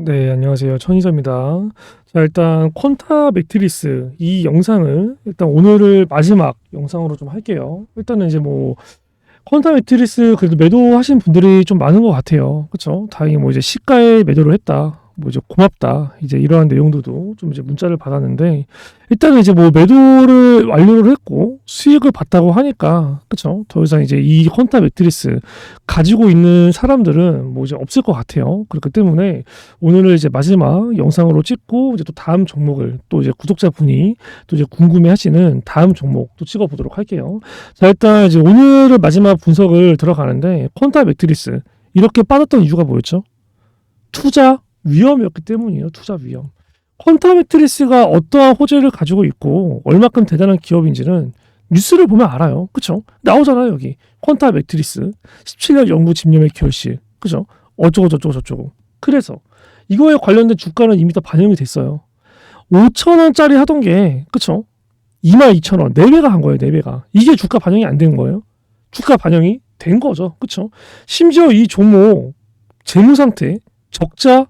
네, 안녕하세요. 천희섭입니다. 자, 일단 퀀타 매트리스 이 영상을 일단 오늘을 마지막 영상으로 좀 할게요. 일단은 이제 뭐 퀀타 매트리스 그래도 매도하신 분들이 좀 많은 것 같아요. 그렇죠? 다행히 뭐 이제 시가에 매도를 했다. 뭐 이제 고맙다. 이제 이러한 내용들도 좀 이제 문자를 받았는데 일단은 이제 뭐 매도를 완료를 했고 수익을 봤다고 하니까 그렇죠? 더 이상 이제 이 퀀타 매트리스 가지고 있는 사람들은 뭐 이제 없을 것 같아요. 그렇기 때문에 오늘을 이제 마지막 영상으로 찍고 이제 또 다음 종목을 또 이제 구독자분이 또 이제 궁금해 하시는 다음 종목 또 찍어 보도록 할게요. 자, 일단 이제 오늘을 마지막 분석을 들어가는데 콘타 매트리스 이렇게 빠졌던 이유가 뭐였죠? 투자 위험이었기 때문이에요. 투자 위험. 콘타 매트리스가 어떠한 호재를 가지고 있고 얼마큼 대단한 기업인지는 뉴스를 보면 알아요. 그쵸? 나오잖아요, 여기. 콘타 매트리스. 17년 연구 집념의 결실. 그죠? 어쩌고 저쩌고 저쩌고. 그래서 이거에 관련된 주가는 이미 다 반영이 됐어요. 5천 원짜리 하던 게 그쵸? 2만 2천 원, 4배가 한 거예요, 4배가. 이게 주가 반영이 안 된 거예요. 주가 반영이 된 거죠. 그쵸? 심지어 이 종목 재무 상태 적자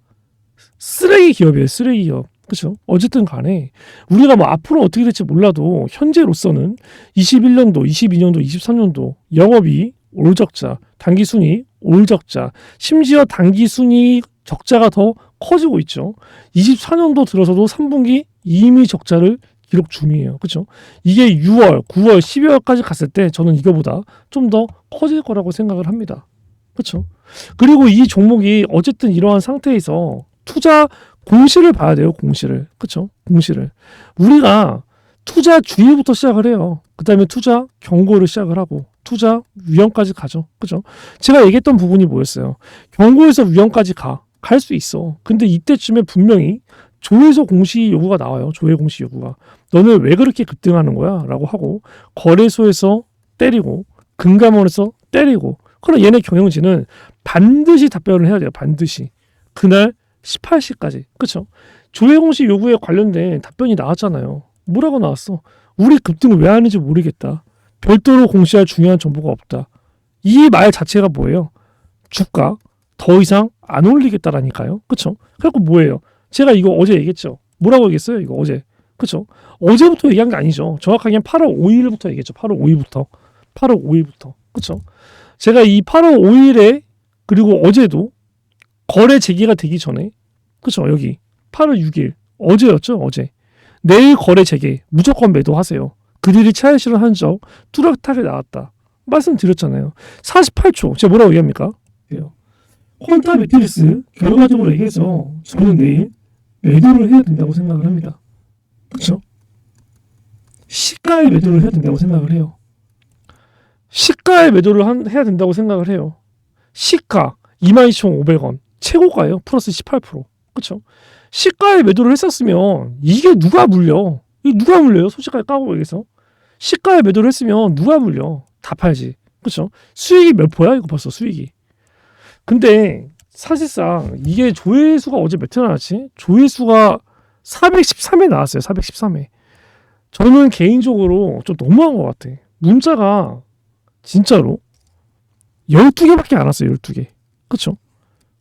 쓰레기 기업이에요, 쓰레기 기업. 그쵸? 어쨌든 간에 우리가 뭐 앞으로 어떻게 될지 몰라도 현재로서는 21년도, 22년도, 23년도 영업이 올적자, 단기 순이 올적자, 심지어 단기 순이 적자가 더 커지고 있죠. 24년도 들어서도 3분기 이미 적자를 기록 중이에요. 그렇죠? 이게 6월, 9월, 12월까지 갔을 때 저는 이거보다 좀 더 커질 거라고 생각을 합니다. 그렇죠? 그리고 이 종목이 어쨌든 이러한 상태에서 투자 공시를 봐야 돼요. 공시를. 그렇죠? 공시를. 우리가 투자 주의부터 시작을 해요. 그다음에 투자 경고를 시작을 하고 투자 위험까지 가죠. 그죠? 제가 얘기했던 부분이 뭐였어요? 경고에서 위험까지 가. 갈 수 있어. 근데 이때쯤에 분명히 조회소 공시 요구가 나와요. 조회 공시 요구가. 너는 왜 그렇게 급등하는 거야? 라고 하고 거래소에서 때리고 금감원에서 때리고 그럼 얘네 경영진은 반드시 답변을 해야 돼요. 반드시. 그날 18시까지. 그쵸? 조회 공시 요구에 관련된 답변이 나왔잖아요. 뭐라고 나왔어? 우리 급등을 왜 하는지 모르겠다. 별도로 공시할 중요한 정보가 없다. 이 말 자체가 뭐예요? 주가 더 이상 안 올리겠다라니까요. 그쵸? 그래갖고 뭐예요? 제가 이거 어제 얘기했죠. 뭐라고 얘기했어요? 이거 어제. 그쵸? 어제부터 얘기한 게 아니죠. 정확하게 8월 5일부터 얘기했죠. 8월 5일부터. 8월 5일부터. 그쵸? 제가 이 8월 5일에 그리고 어제도 거래 재개가 되기 전에 그쵸? 여기 8월 6일 어제였죠. 어제. 내일 거래 재개 무조건 매도하세요. 그들이 차익 실현한 적 뚜렷하게 나왔다. 말씀드렸잖아요. 48초. 제가 뭐라고 얘기합니까? 콘타 매트리스 결과적으로 얘기해서 저는 내일 매도를 해야 된다고 생각을 합니다. 그렇죠? 시가에 매도를 해야 된다고 생각을 해요. 시가에 매도를 한, 해야 된다고 생각을 해요. 시가 22,500원 최고가예요. 플러스 18%. 그렇죠? 시가에 매도를 했었으면 이게 누가 물려? 이 누가 물려요? 솔직하게 까고 얘기해서 시가에 매도를 했으면 누가 물려? 다 팔지. 그렇죠? 수익이 몇 포야? 이거 벌써 수익이. 근데 사실상 이게 조회수가 어제 몇회 나왔지? 조회수가 413회 나왔어요. 413회. 저는 개인적으로 좀 너무한 것 같아. 문자가 진짜로 12개밖에 안 왔어요. 12개. 그쵸?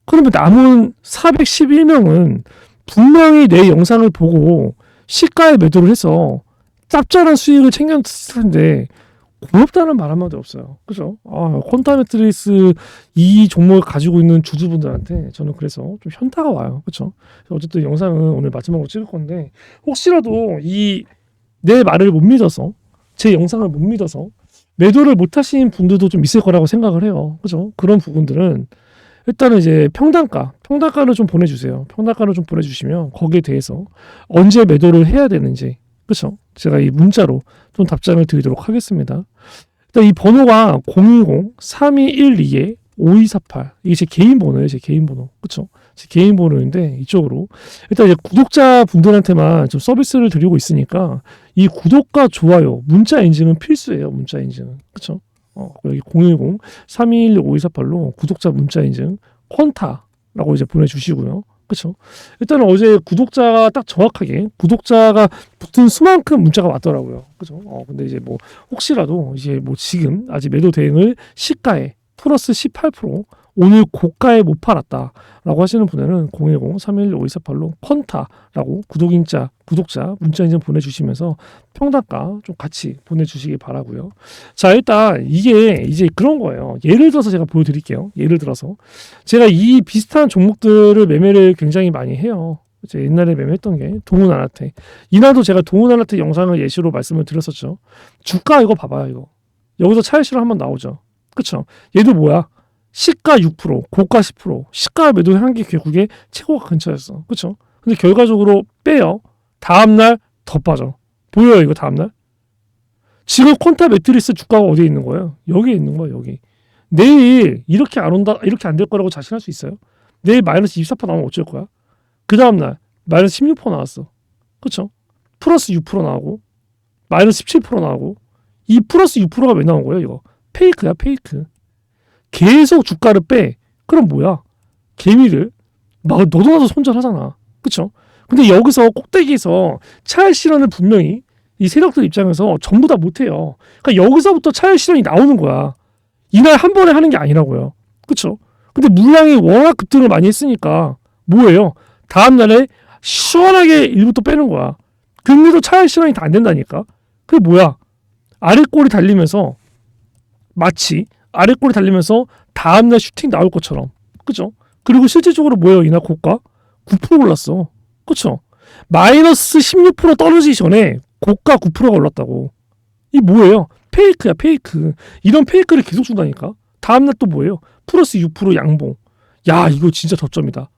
그러면 남은 411명은 분명히 내 영상을 보고 시가에 매도를 해서 짭짤한 수익을 챙겼을 텐데 고맙다는 말 한마디 없어요. 그죠? 아, 콘타 매트리스 이 종목을 가지고 있는 주주분들한테 저는 그래서 좀 현타가 와요. 그죠? 어쨌든 영상은 오늘 마지막으로 찍을 건데 혹시라도 이 내 말을 못 믿어서 제 영상을 못 믿어서 매도를 못 하신 분들도 좀 있을 거라고 생각을 해요. 그죠? 그런 부분들은 일단은 이제 평단가, 평단가를 좀 보내주세요. 평단가를 좀 보내주시면 거기에 대해서 언제 매도를 해야 되는지, 그렇죠? 제가 이 문자로 좀 답장을 드리도록 하겠습니다. 일단 이 번호가 010-3212-5248 이게 제 개인 번호예요. 제 개인 번호. 그렇죠? 제 개인 번호인데 이쪽으로 일단 이제 구독자 분들한테만 좀 서비스를 드리고 있으니까 이 구독과 좋아요, 문자 인증은 필수예요. 문자 인증은. 그렇죠? 어, 여기 010-3212-5248로 구독자 문자 인증 콘타라고 이제 보내주시고요. 그렇죠. 일단은 어제 구독자가 딱 정확하게 구독자가 붙은 수만큼 문자가 왔더라고요. 그죠. 어, 근데 이제 뭐 혹시라도 이제 뭐 지금 아직 매도 대응을 시가에 플러스 18% 오늘 고가에 못 팔았다라고 하시는 분들은 010-311-5248로 펀타라고 구독인자 구독자 문자 인증 보내주시면서 평단가 좀 같이 보내주시기 바라고요. 자 일단 이게 이제 그런 거예요. 예를 들어서 제가 보여드릴게요. 예를 들어서 제가 이 비슷한 종목들을 매매를 굉장히 많이 해요. 이제 옛날에 매매했던 게 동훈 아나테 이날도 제가 동훈 아나테 영상을 예시로 말씀을 드렸었죠. 주가 이거 봐봐요 이거 여기서 차일시로 한번 나오죠. 그쵸? 얘도 뭐야? 시가 6%, 고가 10%, 시가 매도한 게 결국에 최고가 근처였어. 그쵸? 근데 결과적으로 빼요. 다음날 더 빠져. 보여요, 이거 다음날? 지금 콘타 매트리스 주가가 어디에 있는 거예요? 여기에 있는 거예요, 여기. 내일 이렇게 안 온다, 이렇게 안 될 거라고 자신할 수 있어요? 내일 마이너스 24% 나오면 어쩔 거야? 그 다음날 마이너스 16% 나왔어. 그쵸? 플러스 6% 나오고, 마이너스 17% 나오고, 이 플러스 6%가 왜 나온 거예요, 이거? 페이크야, 페이크. 계속 주가를 빼. 그럼 뭐야? 개미를 막 너도 나도 손절하잖아. 그쵸? 근데 여기서 꼭대기에서 차일 실현을 분명히 이 세력들 입장에서 전부 다 못해요. 그러니까 여기서부터 차일 실현이 나오는 거야. 이날 한 번에 하는 게 아니라고요. 그쵸? 근데 물량이 워낙 급등을 많이 했으니까 뭐예요? 다음날에 시원하게 일부터 빼는 거야. 금리도 차일 실현이 다 안 된다니까. 그게 뭐야? 아랫골이 달리면서 마치 아랫골이 달리면서 다음날 슈팅 나올 것처럼 그죠? 그리고 실질적으로 뭐예요 이날 고가 9% 올랐어 그쵸? 마이너스 16% 떨어지기 전에 고가 9%가 올랐다고 이 뭐예요? 페이크야 페이크 이런 페이크를 계속 준다니까 다음날 또 뭐예요? 플러스 6% 양봉 야 이거 진짜 저점이다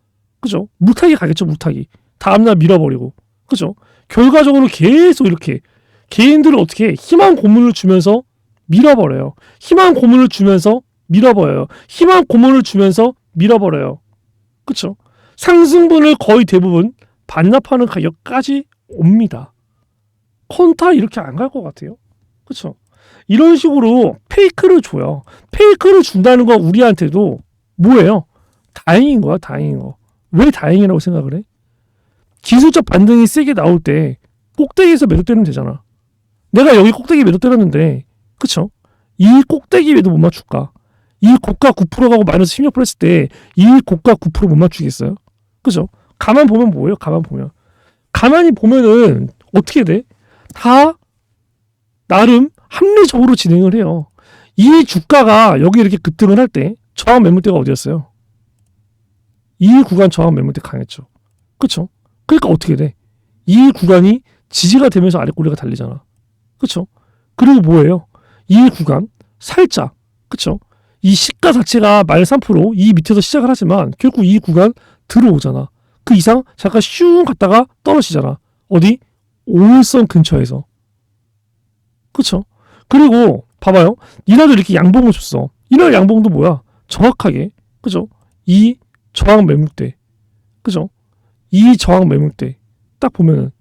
그죠? 물타기 가겠죠 물타기 다음날 밀어버리고 그죠? 결과적으로 계속 이렇게 개인들을 어떻게 희망 고문을 주면서 밀어버려요. 희망 고문을 주면서 밀어버려요. 희망 고문을 주면서 밀어버려요. 그쵸? 상승분을 거의 대부분 반납하는 가격까지 옵니다. 콘타 이렇게 안 갈 것 같아요. 그쵸? 이런 식으로 페이크를 줘요. 페이크를 준다는 건 우리한테도 뭐예요? 다행인 거야, 다행인 거. 왜 다행이라고 생각을 해? 기술적 반등이 세게 나올 때 꼭대기에서 매도 때리면 되잖아. 내가 여기 꼭대기 매도 때렸는데 그쵸? 이 꼭대기 왜도 못 맞출까? 이 고가 9% 가고 마이너스 16% 했을 때 이 고가 9%못 맞추겠어요? 그죠? 가만 보면 뭐예요? 가만 보면. 가만히 보면은 어떻게 돼? 다 나름 합리적으로 진행을 해요. 이 주가가 여기 이렇게 급등을 할 때 저항 매물대가 어디였어요? 이 구간 저항 매물대 강했죠. 그쵸? 그러니까 어떻게 돼? 이 구간이 지지가 되면서 아랫꼬리가 달리잖아. 그쵸? 그리고 뭐예요? 이 구간 살짝 그쵸? 이 시가 자체가 마이너스 3%이 밑에서 시작을 하지만 결국 이 구간 들어오잖아. 그 이상 잠깐 슝 갔다가 떨어지잖아. 어디? 오일선 근처에서. 그쵸? 그리고 봐봐요. 이날도 이렇게 양봉을 줬어. 이날 양봉도 뭐야? 정확하게 그죠? 이 저항 매물대 그죠? 이 저항 매물대 딱 보면은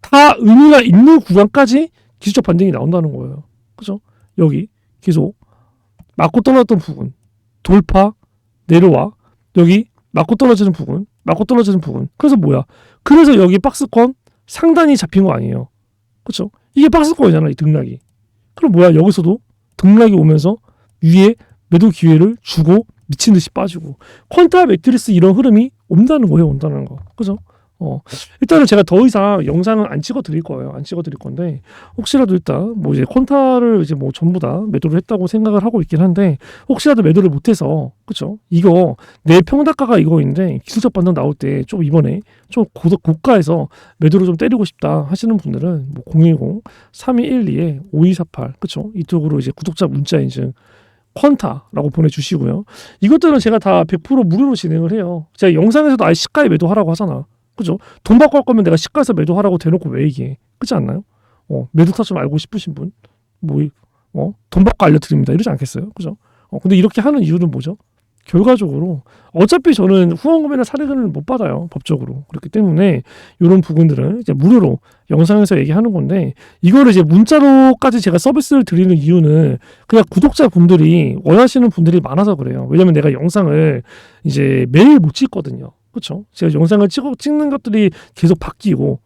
다 의미가 있는 구간까지 기술적 반등이 나온다는 거예요. 그죠? 여기 계속 맞고 떨어졌던 부분 돌파 내려와 여기 맞고 떨어지는 부분 맞고 떨어지는 부분. 그래서 뭐야? 그래서 여기 박스권 상단이 잡힌 거 아니에요. 그쵸? 이게 박스권이잖아 이 등락이. 그럼 뭐야? 여기서도 등락이 오면서 위에 매도 기회를 주고 미친 듯이 빠지고. 퀀타 매트리스 이런 흐름이 온다는 거예요 온다는 거. 그죠 어, 일단은 제가 더 이상 영상은 안 찍어 드릴 거예요. 안 찍어 드릴 건데, 혹시라도 일단, 뭐 이제 콘타를 이제 뭐 전부 다 매도를 했다고 생각을 하고 있긴 한데, 혹시라도 매도를 못해서, 그쵸? 이거, 내 평단가가 이거인데, 기술적 반등 나올 때 좀 이번에 좀 고도, 고가에서 매도를 좀 때리고 싶다 하시는 분들은, 뭐 010-3212-5248, 그쵸? 이쪽으로 이제 구독자 문자 인증, 퀀타라고 보내주시고요. 이것들은 제가 다 100% 무료로 진행을 해요. 제가 영상에서도 아예 시가에 매도하라고 하잖아. 그죠? 돈 받고 할 거면 내가 시가에서 매도하라고 대놓고 왜 얘기해? 그렇지 않나요? 어, 매도타 좀 알고 싶으신 분, 뭐, 어, 돈 받고 알려드립니다. 이러지 않겠어요? 그죠? 어, 근데 이렇게 하는 이유는 뭐죠? 결과적으로 어차피 저는 후원금이나 사례금을 못 받아요 법적으로 그렇기 때문에 이런 부분들은 이제 무료로 영상에서 얘기하는 건데 이거를 이제 문자로까지 제가 서비스를 드리는 이유는 그냥 구독자 분들이 원하시는 분들이 많아서 그래요 왜냐면 내가 영상을 이제 매일 못 찍거든요 그렇죠 제가 영상을 찍어 찍는 것들이 계속 바뀌고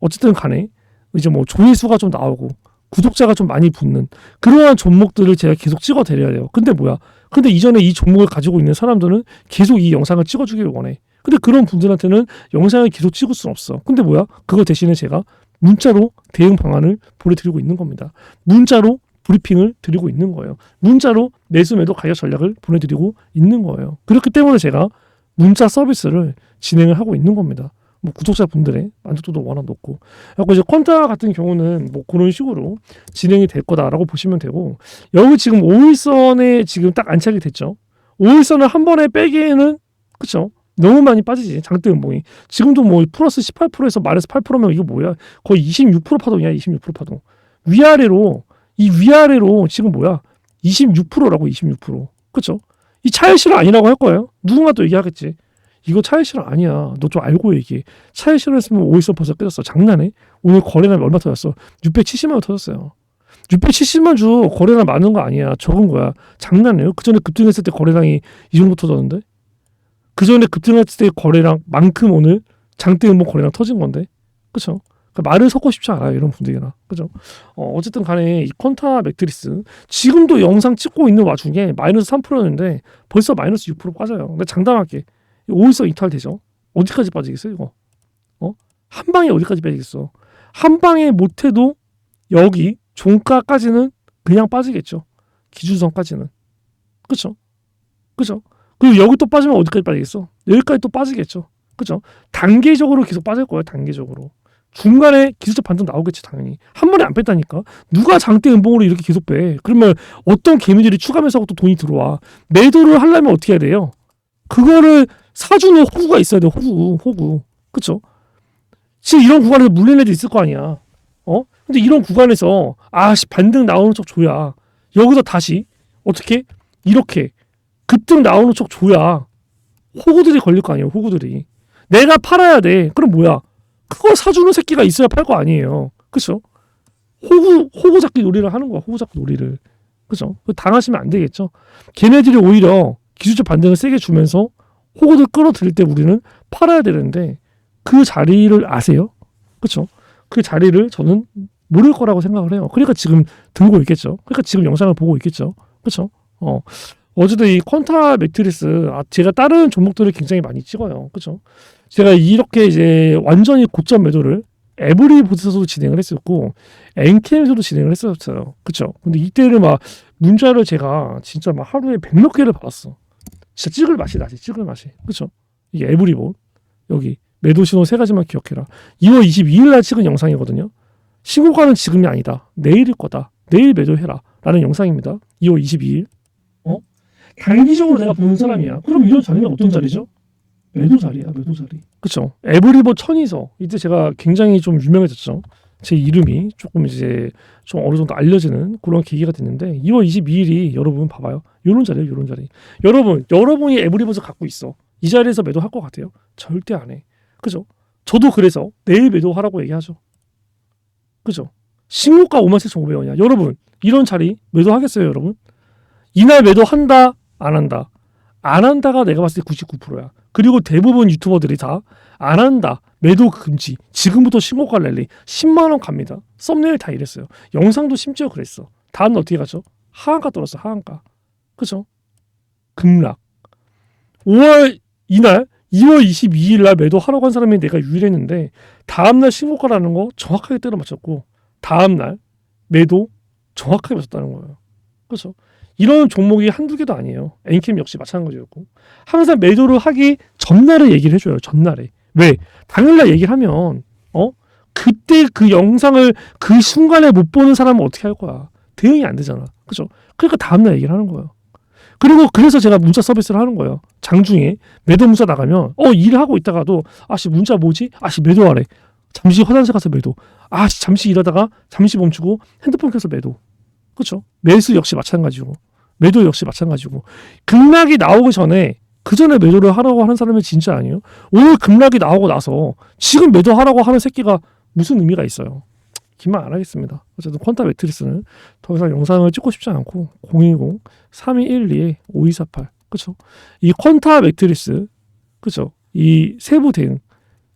어쨌든 간에 이제 뭐 조회수가 좀 나오고 구독자가 좀 많이 붙는 그러한 종목들을 제가 계속 찍어 드려야 돼요 근데 뭐야 근데 이전에 이 종목을 가지고 있는 사람들은 계속 이 영상을 찍어 주길 원해. 근데 그런 분들한테는 영상을 계속 찍을 수는 없어. 근데 뭐야? 그거 대신에 제가 문자로 대응 방안을 보내드리고 있는 겁니다. 문자로 브리핑을 드리고 있는 거예요. 문자로 매수 매도 가격 전략을 보내드리고 있는 거예요. 그렇기 때문에 제가 문자 서비스를 진행을 하고 있는 겁니다. 뭐 구독자분들의 만족도도 워낙 높고. 그리고 이제 퀀타 같은 경우는 뭐 그런 식으로 진행이 될 거다라고 보시면 되고 여기 지금 5일선에 지금 딱 안착이 됐죠. 5일선을 한 번에 빼기에는 그쵸? 너무 많이 빠지지 장대 음봉이. 지금도 뭐 플러스 18%에서 마이너스 8%면 이거 뭐야? 거의 26% 파동이야 26% 파동. 위아래로 이 위아래로 지금 뭐야? 26%라고 26% 그쵸 이 차일실은 아니라고 할 거예요? 누군가 또 얘기하겠지. 이거 차일실은 아니야. 너 좀 알고 얘기해. 차일실을 했으면 5일선 벌써 깨졌어. 장난해? 오늘 거래량 얼마 터졌어? 670만 원 터졌어요. 670만 주 거래량 많은 거 아니야. 적은 거야. 장난해요? 그 전에 급등했을 때 거래량이 이 정도 터졌는데? 그 전에 급등했을 때 거래량만큼 오늘 장대 음봉 거래량 터진 건데? 그쵸 말을 섞고 싶지 않아요 이런 분들이나. 그죠? 어, 어쨌든 간에 이 퀀타 매트리스 지금도 영상 찍고 있는 와중에 마이너스 3%였는데 벌써 마이너스 6% 빠져요. 근데 장담할게. 5일선 이탈되죠? 어디까지 빠지겠어요 이거? 어? 한 방에 어디까지 빠지겠어? 한 방에 못해도 여기 종가까지는 그냥 빠지겠죠. 기준선까지는. 그쵸? 그쵸? 그리고 여기 또 빠지면 어디까지 빠지겠어? 여기까지 또 빠지겠죠. 그죠 단계적으로 계속 빠질 거예요 단계적으로 중간에 기술적 반등 나오겠지 당연히. 한 번에 안 뺐다니까. 누가 장대 음봉으로 이렇게 계속 빼? 그러면 어떤 개미들이 추가 매수하고 또 돈이 들어와? 매도를 하려면 어떻게 해야 돼요? 그거를 사주는 호구가 있어야 돼 호구 호구. 그쵸? 지금 이런 구간에서 물린 애도 있을 거 아니야. 어? 근데 이런 구간에서 아씨 반등 나오는 척 줘야. 여기서 다시 어떻게? 이렇게 급등 나오는 척 줘야 호구들이 걸릴 거 아니에요 호구들이. 내가 팔아야 돼. 그럼 뭐야 그걸 사주는 새끼가 있어야 팔 거 아니에요. 그쵸? 호구, 호구 잡기 놀이를 하는 거야. 호구 잡기 놀이를. 그죠? 당하시면 안 되겠죠? 걔네들이 오히려 기술적 반등을 세게 주면서 호구들 끌어들일 때 우리는 팔아야 되는데 그 자리를 아세요? 그쵸? 그 자리를 저는 모를 거라고 생각을 해요. 그러니까 지금 들고 있겠죠. 그러니까 지금 영상을 보고 있겠죠. 그쵸? 어. 어쨌든 이 퀀타 매트리스, 아, 제가 다른 종목들을 굉장히 많이 찍어요. 그쵸? 제가 이렇게 이제 완전히 고점 매도를 에브리보드에서도 진행을 했었고 엔캠에서도 진행을 했었어요. 그쵸? 근데 이때를 막 문자를 제가 진짜 막 하루에 백몇 개를 받았어. 진짜 찍을 맛이 나지, 찍을 맛이. 그쵸? 이게 에브리보 여기 매도 신호 세 가지만 기억해라. 2월 22일 날 찍은 영상이거든요. 신고가는 지금이 아니다. 내일일 거다. 내일 매도해라. 라는 영상입니다. 2월 22일. 어? 단기적으로 내가 보는 사람이야. 그럼 이런 자리는 어떤 자리죠? 매도 자리야, 매도 자리. 그쵸. 에브리버 천이서. 이때 제가 굉장히 좀 유명해졌죠. 제 이름이 조금 이제 좀 어느 정도 알려지는 그런 계기가 됐는데 2월 22일이 여러분 봐봐요. 요런 자리예요, 요런 자리. 여러분, 여러분이 에브리버스 갖고 있어. 이 자리에서 매도할 것 같아요? 절대 안 해. 그죠? 저도 그래서 내일 매도하라고 얘기하죠. 그죠? 신고가 57,500원이야. 여러분, 이런 자리 매도하겠어요, 여러분? 이날 매도한다, 안 한다. 안 한다가 내가 봤을 때 99%야. 그리고 대부분 유튜버들이 다 안 한다. 매도 금지. 지금부터 신고가 랠리 10만 원 갑니다. 썸네일 다 이랬어요. 영상도 심지어 그랬어. 다음 어떻게 가죠? 하한가 떨었어. 하한가. 그죠? 급락. 5월 이날 2월 22일 날 매도하라고 한 사람이 내가 유일했는데 다음 날 신고가라는 거 정확하게 때려 맞췄고 다음 날 매도 정확하게 맞췄다는 거예요. 그렇죠? 이런 종목이 한두 개도 아니에요. 엔캠 역시 마찬가지였고 항상 매도를 하기 전날에 얘기를 해줘요. 전날에 왜 당일날 얘기를 하면 어 그때 그 영상을 그 순간에 못 보는 사람은 어떻게 할 거야? 대응이 안 되잖아. 그죠? 그러니까 다음날 얘기를 하는 거예요. 그리고 그래서 제가 문자 서비스를 하는 거예요. 장중에 매도 문자 나가면 어 일을 하고 있다가도 아씨 문자 뭐지? 아씨 매도하래. 잠시 화장실 가서 매도. 아씨 잠시 일하다가 잠시 멈추고 핸드폰 켜서 매도. 그렇죠? 매수 역시 마찬가지고 매도 역시 마찬가지고 급락이 나오기 전에 그 전에 매도를 하라고 하는 사람이 진짜 아니에요. 오늘 급락이 나오고 나서 지금 매도하라고 하는 새끼가 무슨 의미가 있어요. 긴말 안 하겠습니다. 어쨌든 퀀타 매트리스는 더 이상 영상을 찍고 싶지 않고 010 3212 5248 그쵸? 이 퀀타 매트리스 그쵸? 이 세부 대응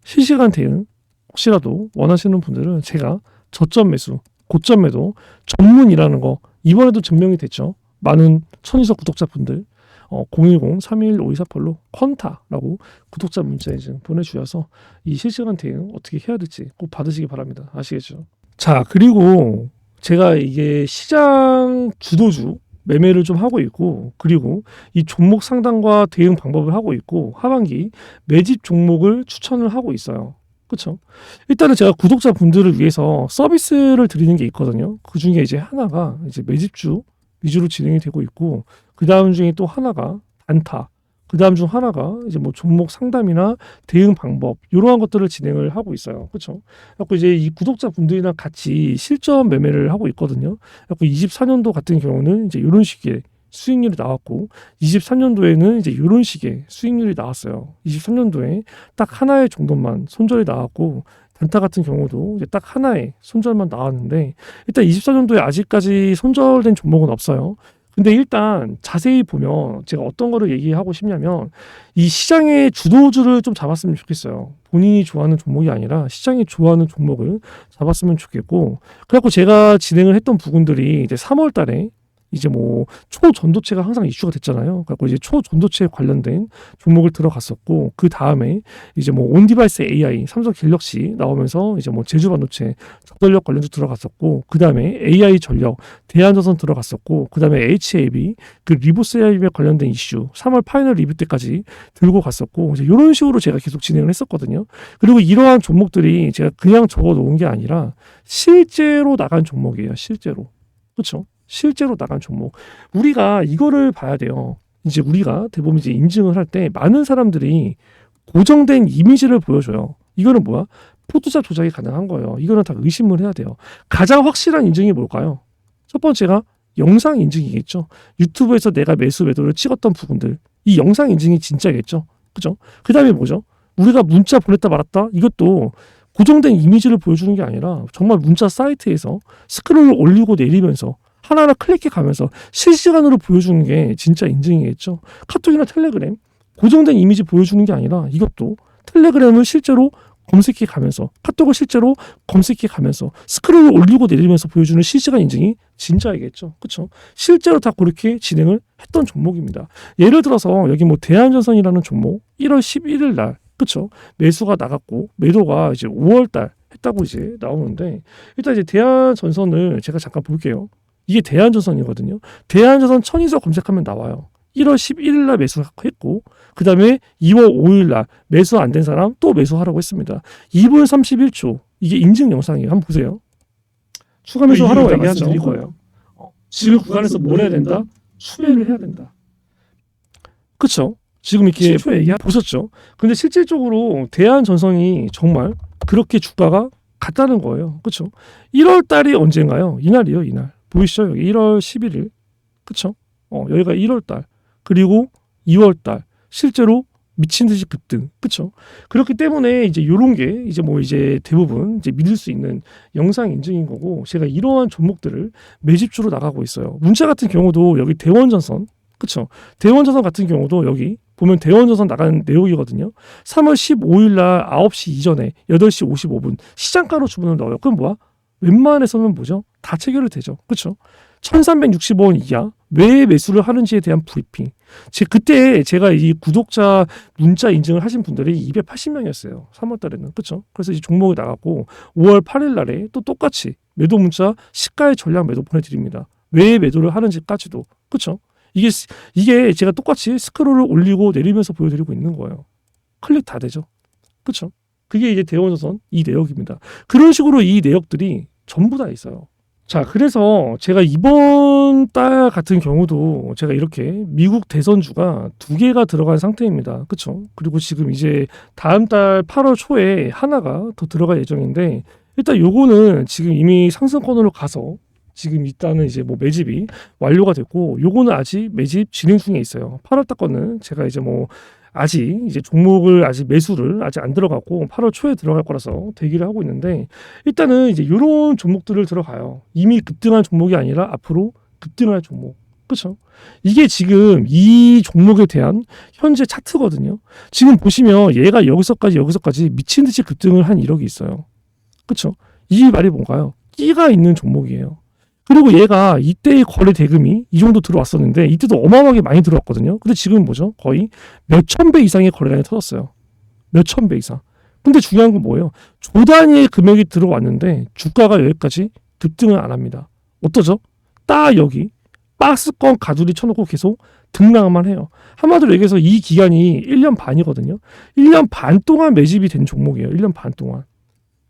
실시간 대응 혹시라도 원하시는 분들은 제가 저점 매수 고점 매도 전문이라는 거 이번에도 증명이 됐죠. 많은 천이석 구독자분들 어, 010-321-5248로 컨타라고 구독자 문자에 좀 보내주셔서 이 실시간 대응 어떻게 해야 될지 꼭 받으시기 바랍니다. 아시겠죠? 자 그리고 제가 이게 시장 주도주 매매를 좀 하고 있고 그리고 이 종목 상담과 대응 방법을 하고 있고 하반기 매집 종목을 추천을 하고 있어요. 그렇죠? 일단은 제가 구독자 분들을 위해서 서비스를 드리는 게 있거든요. 그 중에 이제 하나가 이제 매집주 위주로 진행이 되고 있고 그 다음 중에 또 하나가 단타 그 다음 중 하나가 이제 뭐 종목 상담이나 대응 방법 이러한 것들을 진행을 하고 있어요. 그렇죠? 그래서 이제 이 구독자 분들이랑 같이 실전 매매를 하고 있거든요. 그래서 24년도 같은 경우는 이제 이런 식의 수익률이 나왔고 23년도에는 이제 이런 식의 수익률이 나왔어요. 23년도에 딱 하나의 정도만 손절이 나왔고 단타 같은 경우도 이제 딱 하나의 손절만 나왔는데 일단 24년도에 아직까지 손절된 종목은 없어요. 근데 일단 자세히 보면 제가 어떤 거를 얘기하고 싶냐면 이 시장의 주도주를 좀 잡았으면 좋겠어요. 본인이 좋아하는 종목이 아니라 시장이 좋아하는 종목을 잡았으면 좋겠고 그래갖고 제가 진행을 했던 부분들이 이제 3월 달에 이제 뭐 초전도체가 항상 이슈가 됐잖아요. 그래서 이제 초전도체 관련된 종목을 들어갔었고 그 다음에 이제 뭐 온디바이스 AI 삼성 갤럭시 나오면서 이제 뭐 제주 반도체 적전력 관련도 들어갔었고 그 다음에 AI 전력 대한전선 들어갔었고 그 다음에 HAB 그 리보스 AI 관련된 이슈 3월 파이널 리뷰 때까지 들고 갔었고 이제 이런 식으로 제가 계속 진행을 했었거든요. 그리고 이러한 종목들이 제가 그냥 적어 놓은 게 아니라 실제로 나간 종목이에요. 실제로 그렇죠. 실제로 나간 종목. 우리가 이거를 봐야 돼요. 이제 우리가 대부분 이제 인증을 할 때 많은 사람들이 고정된 이미지를 보여줘요. 이거는 뭐야? 포토샵 조작이 가능한 거예요. 이거는 다 의심을 해야 돼요. 가장 확실한 인증이 뭘까요? 첫 번째가 영상 인증이겠죠. 유튜브에서 내가 매수 매도를 찍었던 부분들. 이 영상 인증이 진짜겠죠. 그죠? 그 다음에 뭐죠? 우리가 문자 보냈다 말았다? 이것도 고정된 이미지를 보여주는 게 아니라 정말 문자 사이트에서 스크롤을 올리고 내리면서 하나하나 클릭해 가면서 실시간으로 보여주는 게 진짜 인증이겠죠. 카톡이나 텔레그램 고정된 이미지 보여주는 게 아니라 이것도 텔레그램을 실제로 검색해 가면서 카톡을 실제로 검색해 가면서 스크롤을 올리고 내리면서 보여주는 실시간 인증이 진짜이겠죠. 그렇죠? 실제로 다 그렇게 진행을 했던 종목입니다. 예를 들어서 여기 뭐 대한전선이라는 종목 1월 11일 날 그렇죠? 매수가 나갔고 매도가 이제 5월 달 했다고 이제 나오는데 일단 이제 대한전선을 제가 잠깐 볼게요. 이게 대한조선이거든요. 대한조선 천이서 검색하면 나와요. 1월 11일 날 매수했고 그 다음에 2월 5일 날 매수 안 된 사람 또 매수하라고 했습니다. 2분 31초 이게 인증 영상이에요. 한번 보세요. 추가 매수 아, 하라고 이게 얘기하죠. 말씀드릴 이거예요. 어, 지금 구간에서 뭘 해야 된다? 수배를 해야 된다. 그쵸? 지금 이렇게 7초 얘기 보셨죠? 근데 실질적으로 대한전선이 정말 그렇게 주가가 같다는 거예요. 그쵸? 1월 달이 언젠가요? 이날이요, 이날. 보이시죠? 여기 1월 11일. 그쵸? 어, 여기가 1월 달. 그리고 2월 달. 실제로 미친 듯이 급등. 그쵸? 그렇기 때문에 이제 요런 게 이제 뭐 이제 대부분 이제 믿을 수 있는 영상 인증인 거고 제가 이러한 종목들을 매집주로 나가고 있어요. 문자 같은 경우도 여기 대원전선. 그쵸? 대원전선 같은 경우도 여기 보면 대원전선 나가는 내용이거든요. 3월 15일 날 9시 이전에 8시 55분 시장가로 주문을 넣어요. 그럼 뭐야? 웬만해서는 뭐죠? 다 체결이 되죠. 그렇죠? 1365원 이하 왜 매수를 하는지에 대한 브리핑. 제 그때 제가 이 구독자 문자 인증을 하신 분들이 280명이었어요. 3월 달에는. 그렇죠? 그래서 이 종목이 나갔고 5월 8일 날에 또 똑같이 매도 문자 시가의 전략 매도 보내 드립니다. 왜 매도를 하는지까지도. 그렇죠? 이게 이게 제가 똑같이 스크롤을 올리고 내리면서 보여 드리고 있는 거예요. 클릭 다 되죠. 그렇죠? 그게 이제 대원조선 이 내역입니다. 그런 식으로 이 내역들이 전부 다 있어요. 자, 그래서 제가 이번 달 같은 경우도 제가 이렇게 미국 대선주가 두 개가 들어간 상태입니다. 그쵸? 그리고 지금 이제 다음 달 8월 초에 하나가 더 들어갈 예정인데 일단 요거는 지금 이미 상승권으로 가서 지금 일단은 이제 뭐 매집이 완료가 됐고 요거는 아직 매집 진행 중에 있어요. 8월 달 거는 제가 이제 뭐 아직 이제 종목을 아직 매수를 아직 안 들어갔고 8월 초에 들어갈 거라서 대기를 하고 있는데 일단은 이제 이런 종목들을 들어가요. 이미 급등한 종목이 아니라 앞으로 급등할 종목. 그렇죠? 이게 지금 이 종목에 대한 현재 차트거든요. 지금 보시면 얘가 여기서까지 여기서까지 미친 듯이 급등을 한 이력이 있어요. 그렇죠? 이 말이 뭔가요? 끼가 있는 종목이에요. 그리고 얘가 이때의 거래 대금이 이 정도 들어왔었는데 이때도 어마어마하게 많이 들어왔거든요. 근데 지금 뭐죠? 거의 몇천 배 이상의 거래량이 터졌어요. 몇천 배 이상. 근데 중요한 건 뭐예요? 조 단위의 금액이 들어왔는데 주가가 여기까지 급등을 안 합니다. 어떠죠? 딱 여기 박스권 가두리 쳐놓고 계속 등락만 해요. 한마디로 얘기해서 이 기간이 1년 반이거든요. 1년 반 동안 매집이 된 종목이에요. 1년 반 동안.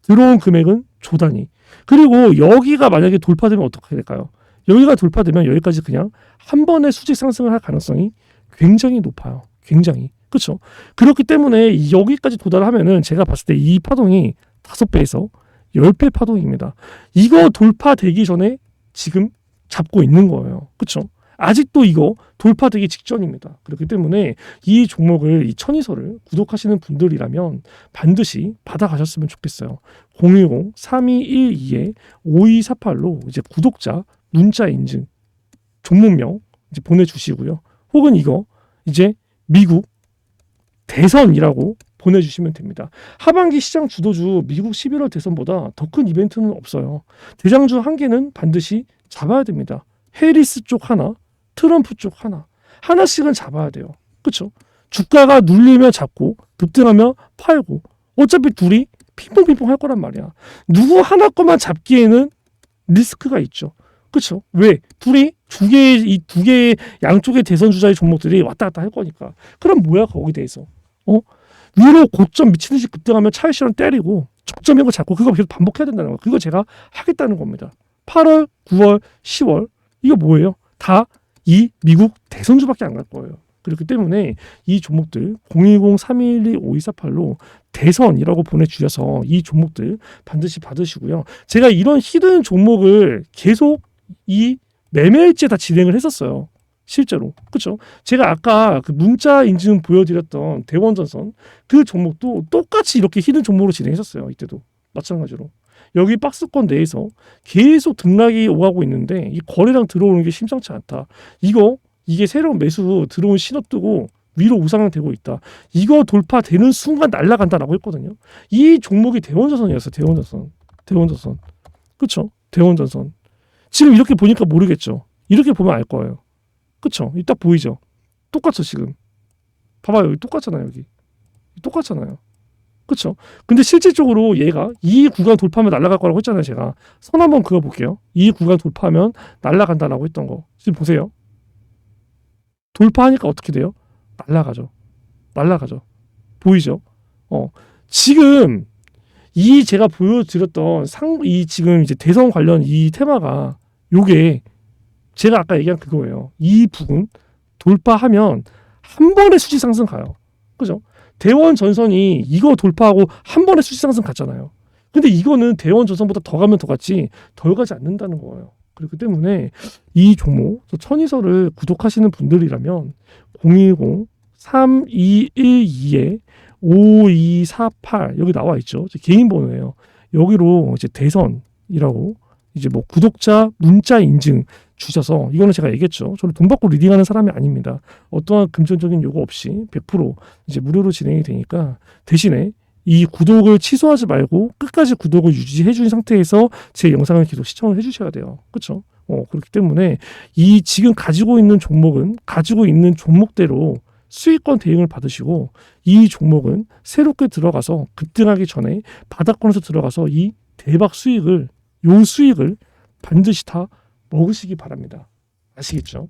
들어온 금액은 조 단위. 그리고 여기가 만약에 돌파되면 어떻게 될까요? 여기가 돌파되면 여기까지 그냥 한 번에 수직 상승을 할 가능성이 굉장히 높아요. 굉장히. 그렇죠? 그렇기 때문에 여기까지 도달하면은 제가 봤을 때 이 파동이 다섯 배에서 열 배 파동입니다. 이거 돌파되기 전에 지금 잡고 있는 거예요. 그렇죠? 아직도 이거 돌파되기 직전입니다. 그렇기 때문에 이 종목을 이 천이서를 구독하시는 분들이라면 반드시 받아가셨으면 좋겠어요. 010-3212-5248로 이제 구독자 문자 인증 종목명 이제 보내주시고요. 혹은 이거 이제 미국 대선이라고 보내주시면 됩니다. 하반기 시장 주도주 미국 11월 대선보다 더 큰 이벤트는 없어요. 대장주 한 개는 반드시 잡아야 됩니다. 해리스 쪽 하나, 트럼프 쪽 하나. 하나씩은 잡아야 돼요. 그렇죠? 주가가 눌리면 잡고 급등하면 팔고 어차피 둘이 핑퐁핑퐁 할 거란 말이야. 누구 하나 것만 잡기에는 리스크가 있죠. 그렇죠? 왜? 둘이 두 개의 이 두 개의 양쪽의 대선 주자의 종목들이 왔다 갔다 할 거니까. 그럼 뭐야 거기 대해서? 어? 위로 고점 미친 듯이 급등하면 차익실현 때리고 저점인 거 잡고 그거 계속 반복해야 된다는 거. 그거 제가 하겠다는 겁니다. 8월, 9월, 10월 이거 뭐예요? 다 이 미국 대선주밖에 안 갈 거예요. 그렇기 때문에 이 종목들 010-312-5248로 대선이라고 보내주셔서 이 종목들 반드시 받으시고요. 제가 이런 히든 종목을 계속 이 매매일째 다 진행을 했었어요. 실제로. 그렇죠? 제가 아까 그 문자 인증 보여드렸던 대원전선 그 종목도 똑같이 이렇게 히든 종목으로 진행했었어요. 이때도. 마찬가지로. 여기 박스권 내에서 계속 등락이 오가고 있는데 이 거래량 들어오는 게 심상치 않다. 이거 이게 새로운 매수 들어온 신호 뜨고 위로 우상향되고 있다. 이거 돌파되는 순간 날아간다라고 했거든요. 이 종목이 대원전선이었어. 대원전선. 대원전선. 그렇죠? 대원전선. 지금 이렇게 보니까 모르겠죠. 이렇게 보면 알 거예요. 그렇죠? 이딱 보이죠? 똑같죠, 지금. 봐봐요. 여기 똑같잖아요, 여기. 똑같잖아요. 그렇죠? 근데 실질적으로 얘가 이 구간 돌파하면 날아갈 거라고 했잖아요, 제가. 선 한번 그어 볼게요. 이 구간 돌파하면 날아간다라고 했던 거. 지금 보세요. 돌파하니까 어떻게 돼요? 날아가죠. 날아가죠. 보이죠? 어. 지금 이 제가 보여드렸던 상, 이 지금 이제 대선 관련 이 테마가 요게 제가 아까 얘기한 그거예요. 이 부분 돌파하면 한 번에 수지 상승 가요. 그죠? 대원 전선이 이거 돌파하고 한 번에 수지 상승 갔잖아요. 근데 이거는 대원 전선보다 더 가면 더 갔지 덜 가지 않는다는 거예요. 그렇기 때문에 이 종목 천이서를 구독하시는 분들이라면 010 3212에 5248 여기 나와 있죠. 제 개인 번호예요. 여기로 이제 대선이라고 이제 뭐 구독자 문자 인증 주셔서 이거는 제가 얘기했죠. 저는 돈 받고 리딩하는 사람이 아닙니다. 어떠한 금전적인 요구 없이 100% 이제 무료로 진행이 되니까 대신에 이 구독을 취소하지 말고 끝까지 구독을 유지해 준 상태에서 제 영상을 계속 시청을 해 주셔야 돼요. 그렇죠? 어, 그렇기 때문에 이 지금 가지고 있는 종목은 가지고 있는 종목대로 수익권 대응을 받으시고 이 종목은 새롭게 들어가서 급등하기 전에 바닥권에서 들어가서 이 대박 수익을 요 수익을 반드시 다 먹으시기 바랍니다. 아시겠죠?